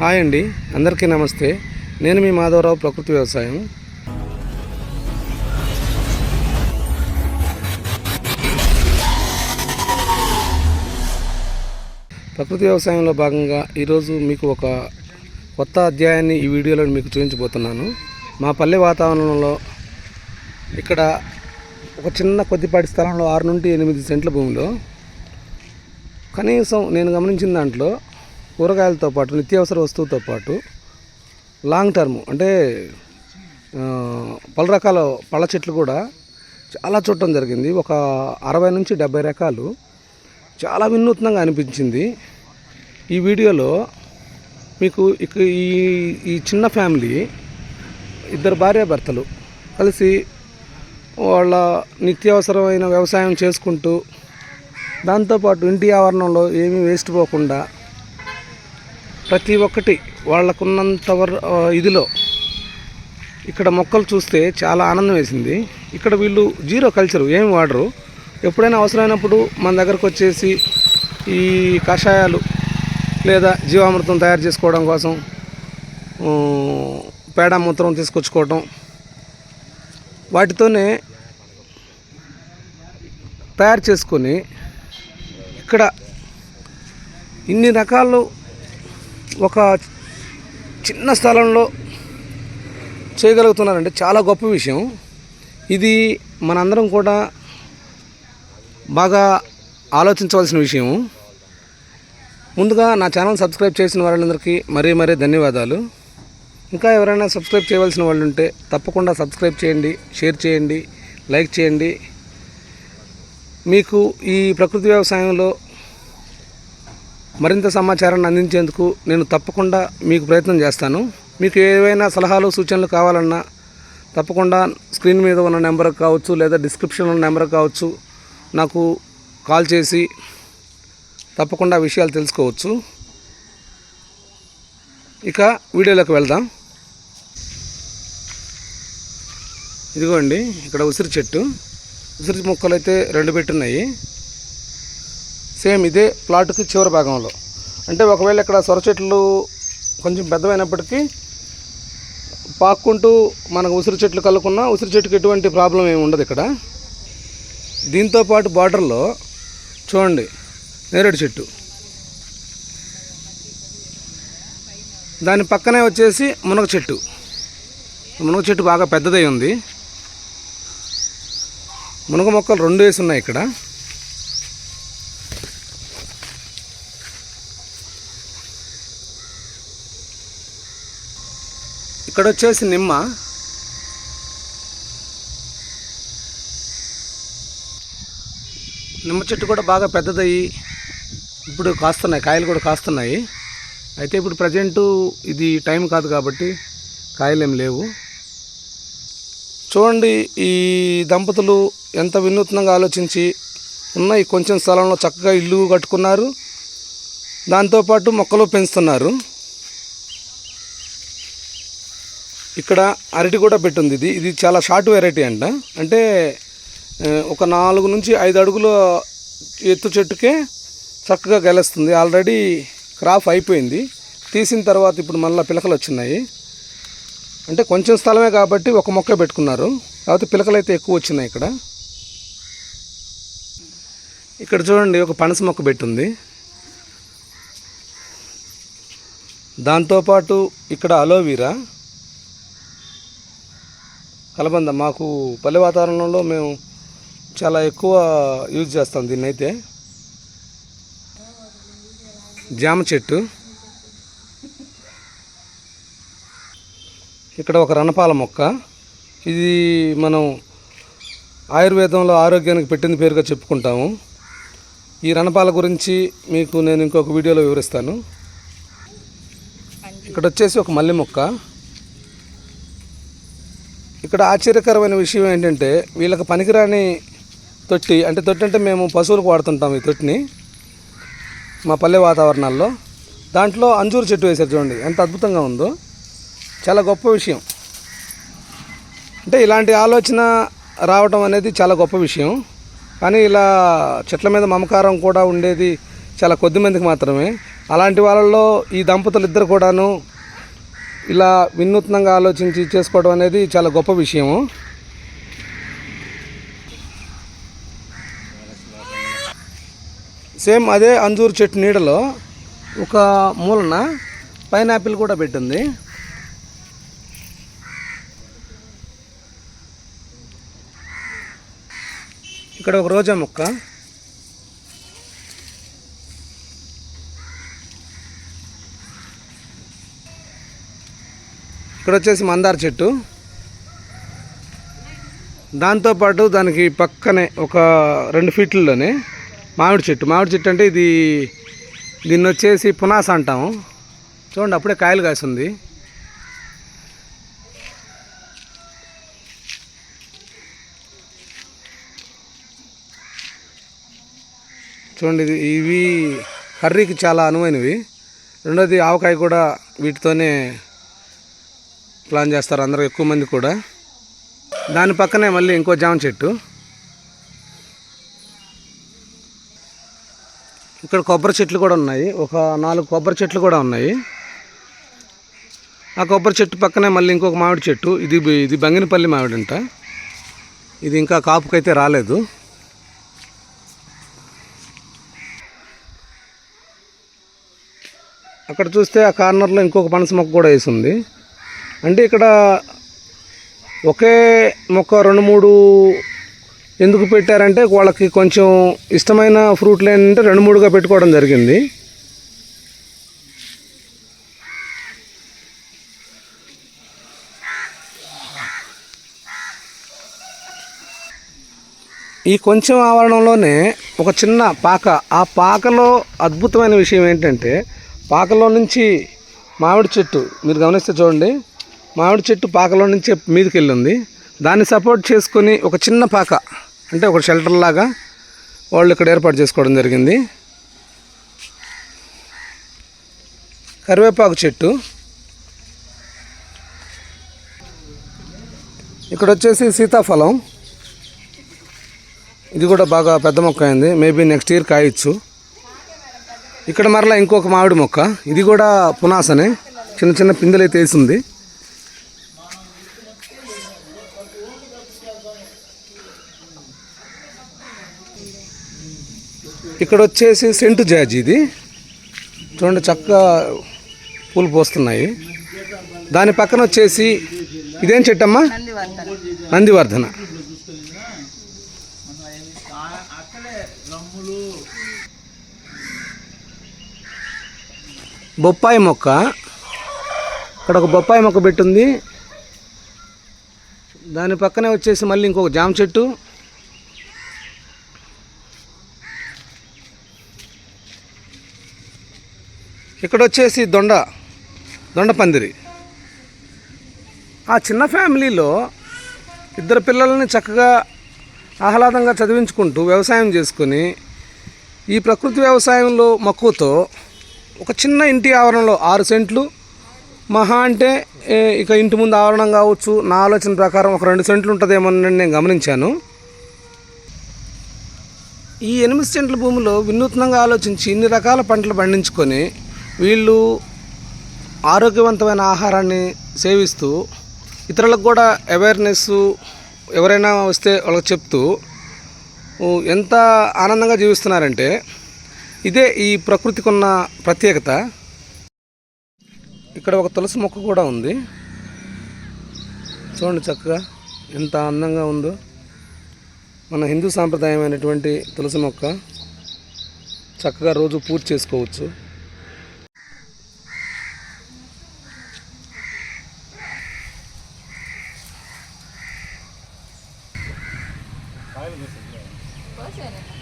Hi అండి అందరికీ నమస్తే. నేను మీ మాధవరావు ప్రకృతి వ్యవసాయం. ప్రకృతి వ్యవసాయంలో భాగంగా ఈరోజు మీకు ఒక కొత్త అధ్యాయాన్ని ఈ వీడియోలో మీకు చూపించబోతున్నాను. మా పల్లె వాతావరణంలో ఇక్కడ ఒక చిన్న కొద్దిపాటి స్థలంలో ఆరు నుండి ఎనిమిది సెంట్ల భూమిలో కనీసం నేను గమనించిన దాంట్లో కూరగాయలతో పాటు నిత్యావసర వస్తువుతో పాటు లాంగ్ టర్మ్ అంటే పలు రకాల పళ్ళ చెట్లు కూడా చాలా చూడటం జరిగింది. ఒక అరవై నుంచి డెబ్బై రకాలు చాలా వినూత్నంగా అనిపించింది. ఈ వీడియోలో మీకు ఇక ఈ ఈ చిన్న ఫ్యామిలీ ఇద్దరు భార్యాభర్తలు కలిసి వాళ్ళ నిత్యావసరమైన వ్యవసాయం చేసుకుంటూ దాంతోపాటు ఇంటి ఆవరణంలో ఏమీ వేస్ట్ పోకుండా ప్రతి ఒక్కటి వాళ్ళకున్నంతవర ఇదిలో. ఇక్కడ మొక్కలు చూస్తే చాలా ఆనందం వేసింది. ఇక్కడ వీళ్ళు జీరో కల్చర్ ఏమి వాడరు. ఎప్పుడైనా అవసరమైనప్పుడు మన దగ్గరకు వచ్చేసి ఈ కషాయాలు లేదా జీవామృతం తయారు చేసుకోవడం కోసం పేడ మూత్రం తీసుకొచ్చుకోవటం. వాటితోనే తయారు చేసుకొని ఇక్కడ ఇన్ని రకాలు ఒక చిన్న స్థలంలో చేయగలుగుతున్నారంటే చాలా గొప్ప విషయం. ఇది మనందరం కూడా బాగా ఆలోచించవలసిన విషయం. ముందుగా నా ఛానల్ సబ్స్క్రైబ్ చేసిన వాళ్ళందరికీ మరీ మరీ ధన్యవాదాలు. ఇంకా ఎవరైనా సబ్స్క్రైబ్ చేయవలసిన వాళ్ళు ఉంటే తప్పకుండా సబ్స్క్రైబ్ చేయండి షేర్ చేయండి లైక్ చేయండి. మీకు ఈ ప్రకృతి వ్యవసాయంలో మరింత సమాచారాన్ని అందించేందుకు నేను తప్పకుండా మీకు ప్రయత్నం చేస్తాను. మీకు ఏవైనా సలహాలు సూచనలు కావాలన్నా తప్పకుండా స్క్రీన్ మీద ఉన్న నెంబర్ కావచ్చు లేదా డిస్క్రిప్షన్ ఉన్న నెంబర్ కావచ్చు నాకు కాల్ చేసి తప్పకుండా విషయాలు తెలుసుకోవచ్చు. ఇక వీడియోలోకి వెళ్దాం. ఇదిగోండి ఇక్కడ ఉసిరి చెట్టు. ఉసిరి మొక్కలు అయితే రెండు పెట్టున్నాయి. సేమ్ ఇదే ప్లాట్కి చివరి భాగంలో. అంటే ఒకవేళ ఇక్కడ సొర చెట్లు కొంచెం పెద్దవైనప్పటికీ పాక్కుంటూ మనకు ఉసిరి చెట్లు కలుకున్నా ఉసిరి చెట్టుకి ఎటువంటి ప్రాబ్లం ఏమి ఉండదు ఇక్కడ. దీంతో పాటు బార్డర్లో చూడండి నేరేడు చెట్టు. దాని పక్కనే వచ్చేసి మునగ చెట్టు. మునగ చెట్టు బాగా పెద్దదై ఉంది. మునగ మొక్కలు రెండు వేసి ఉన్నాయి ఇక్కడ. ఇక్కడ వచ్చేసి నిమ్మ. నిమ్మ చెట్టు కూడా బాగా పెద్దదయ్యి ఇప్పుడు కాస్తున్నాయి కాయలు కూడా కాస్తున్నాయి. అయితే ఇప్పుడు ప్రజెంటు ఇది టైం కాదు కాబట్టి కాయలు ఏం లేవు. చూడండి ఈ దంపతులు ఎంత వినూత్నంగా ఆలోచించి ఉన్న ఈ కొంచెం స్థలంలో చక్కగా ఇల్లు కట్టుకున్నారు. దాంతోపాటు మొక్కలు పెంచుతున్నారు. ఇక్కడ అరటి కూడా పెట్టింది ఇది. ఇది చాలా షార్ట్ వెరైటీ అంట. అంటే ఒక నాలుగు నుంచి ఐదు అడుగుల ఎత్తు చెట్టుకే చక్కగా గెలుస్తుంది. ఆల్రెడీ క్రాప్ అయిపోయింది. తీసిన తర్వాత ఇప్పుడు మళ్ళీ పిలకలు వచ్చినాయి. అంటే కొంచెం స్థలమే కాబట్టి ఒక మొక్క పెట్టుకున్నారు. కాకపోతే పిలకలు అయితే ఎక్కువ వచ్చినాయి ఇక్కడ. ఇక్కడ చూడండి ఒక పనస మొక్క పెట్టుంది. దాంతోపాటు ఇక్కడ అలోవీరా. కలబంద. మాకు పల్లె వాతావరణంలో మేము చాలా ఎక్కువ యూజ్ చేస్తాం దీన్ని అయితే జామ చెట్టు. ఇక్కడ ఒక రణపాల మొక్క. ఇది మనం ఆయుర్వేదంలో ఆరోగ్యానికి పెట్టిన పేరుగా చెప్పుకుంటాము. ఈ రణపాల గురించి మీకు నేను ఇంకొక వీడియోలో వివరిస్తాను. ఇక్కడ వచ్చేసి ఒక మల్లె మొక్క. ఇక్కడ ఆశ్చర్యకరమైన విషయం ఏంటంటే వీళ్ళకి పనికిరాని తొట్టి అంటే తొట్టి అంటే మేము పశువులకు వాడుతుంటాం ఈ తొట్టిని మా పల్లె వాతావరణాల్లో. దాంట్లో అంజూరు చెట్టు వేశారు చూడండి ఎంత అద్భుతంగా ఉందో. చాలా గొప్ప విషయం. అంటే ఇలాంటి ఆలోచన రావటం అనేది చాలా గొప్ప విషయం. కానీ ఇలా చెట్ల మీద మమకారం కూడా ఉండేది చాలా కొద్ది మందికి మాత్రమే. అలాంటి వాళ్ళల్లో ఈ దంపతులు ఇద్దరు కూడాను ఇలా వినూత్నంగా ఆలోచించి చేసుకోవడం అనేది చాలా గొప్ప విషయము. సేమ్ అదే అంజూరు చెట్టు నీడలో ఒక మూలన పైనాపిల్ కూడా పెట్టింది. ఇక్కడ ఒక రోజా మొక్క. ఇక్కడ వచ్చేసి మందార చెట్టు. దాంతోపాటు దానికి పక్కనే ఒక రెండు ఫీట్లలోనే మామిడి చెట్టు. మామిడి చెట్టు అంటే ఇది దీన్ని వచ్చేసి పునాస అంటాము. చూడండి అప్పుడే కాయలు కాసింది. చూడండి ఇది ఇవి కర్రీకి చాలా అనువైనవి. రెండోది ఆవకాయ కూడా వీటితోనే ప్లాన్ చేస్తారు అందరూ ఎక్కువ మంది కూడా. దాని పక్కనే మళ్ళీ ఇంకో జామ చెట్టు. ఇక్కడ కొబ్బరి చెట్లు కూడా ఉన్నాయి. ఒక నాలుగు కొబ్బరి చెట్లు కూడా ఉన్నాయి. ఆ కొబ్బరి చెట్టు పక్కనే మళ్ళీ ఇంకొక మామిడి చెట్టు. ఇది ఇది బంగినపల్లి మామిడి అంట. ఇది ఇంకా కాపుకైతే రాలేదు. అక్కడ చూస్తే ఆ కార్నర్లో ఇంకొక పనస మొక్క కూడా వేసి ఉంది. అంటే ఇక్కడ ఒకే మొక్క రెండు మూడు ఎందుకు పెట్టారంటే వాళ్ళకి కొంచెం ఇష్టమైన ఫ్రూట్లు ఏంటంటే రెండు మూడుగా పెట్టుకోవడం జరిగింది. ఈ కొంచెం ఆవరణంలోనే ఒక చిన్న పాక ఆ పాకలో అద్భుతమైన విషయం ఏంటంటే పాకలో నుంచి మామిడి చెట్టు మీరు గమనిస్తే చూడండి. మామిడి చెట్టు పాకలో నుంచి మీదకి వెళ్ళింది దాన్ని సపోర్ట్ చేసుకొని ఒక చిన్న పాక అంటే ఒక షెల్టర్ లాగా వాళ్ళు ఇక్కడ ఏర్పాటు చేసుకోవడం జరిగింది. కరివేపాకు చెట్టు. ఇక్కడ వచ్చేసి సీతాఫలం. ఇది కూడా బాగా పెద్ద మొక్క అయింది. మేబీ నెక్స్ట్ ఇయర్ కాయచ్చు. ఇక్కడ మరలా ఇంకొక మామిడి మొక్క. ఇది కూడా పునాసనే. చిన్న చిన్న పిందెలు అయితే వేసింది ఇక్కడ వచ్చేసి సెంటు జాజి ఇది. చూడండి చక్కగా పూలు పోస్తున్నాయి. దాని పక్కన వచ్చేసి ఇదేం చెట్టమ్మా? నందివర్ధన. బొప్పాయి మొక్క. ఇక్కడ ఒక బొప్పాయి మొక్క పెట్టుంది. దాని పక్కనే వచ్చేసి మళ్ళీ ఇంకొక జామ చెట్టు. ఇక్కడ వచ్చేసి దొండ దొండ పందిరి. ఆ చిన్న ఫ్యామిలీలో ఇద్దరు పిల్లల్ని చక్కగా ఆహ్లాదంగా చదివించుకుంటూ వ్యవసాయం చేసుకొని ఈ ప్రకృతి వ్యవసాయంలో మక్కువతో ఒక చిన్న ఇంటి ఆవరణలో ఆరు సెంట్లు మహా అంటే ఇక ఇంటి ముందు ఆవరణం కావచ్చు నా ఆలోచన ప్రకారం ఒక రెండు సెంట్లు ఉంటుందేమో అని నేను గమనించాను. ఈ ఎనిమిది సెంట్ల భూమిలో వినూత్నంగా ఆలోచించి ఇన్ని రకాల పంటలు పండించుకొని వీళ్ళు ఆరోగ్యవంతమైన ఆహారాన్ని సేవిస్తూ ఇతరులకు కూడా అవేర్నెస్ ఎవరైనా వస్తే వాళ్ళకి చెప్తూ ఎంత ఆనందంగా జీవిస్తున్నారంటే ఇదే ఈ ప్రకృతికి ఉన్న ప్రత్యేకత. ఇక్కడ ఒక తులసి మొక్క కూడా ఉంది. చూడండి చక్కగా ఎంత అందంగా ఉందో. మన హిందూ సాంప్రదాయమైనటువంటి తులసి మొక్క. చక్కగా రోజు పూజ చేసుకోవచ్చు. 多少钱？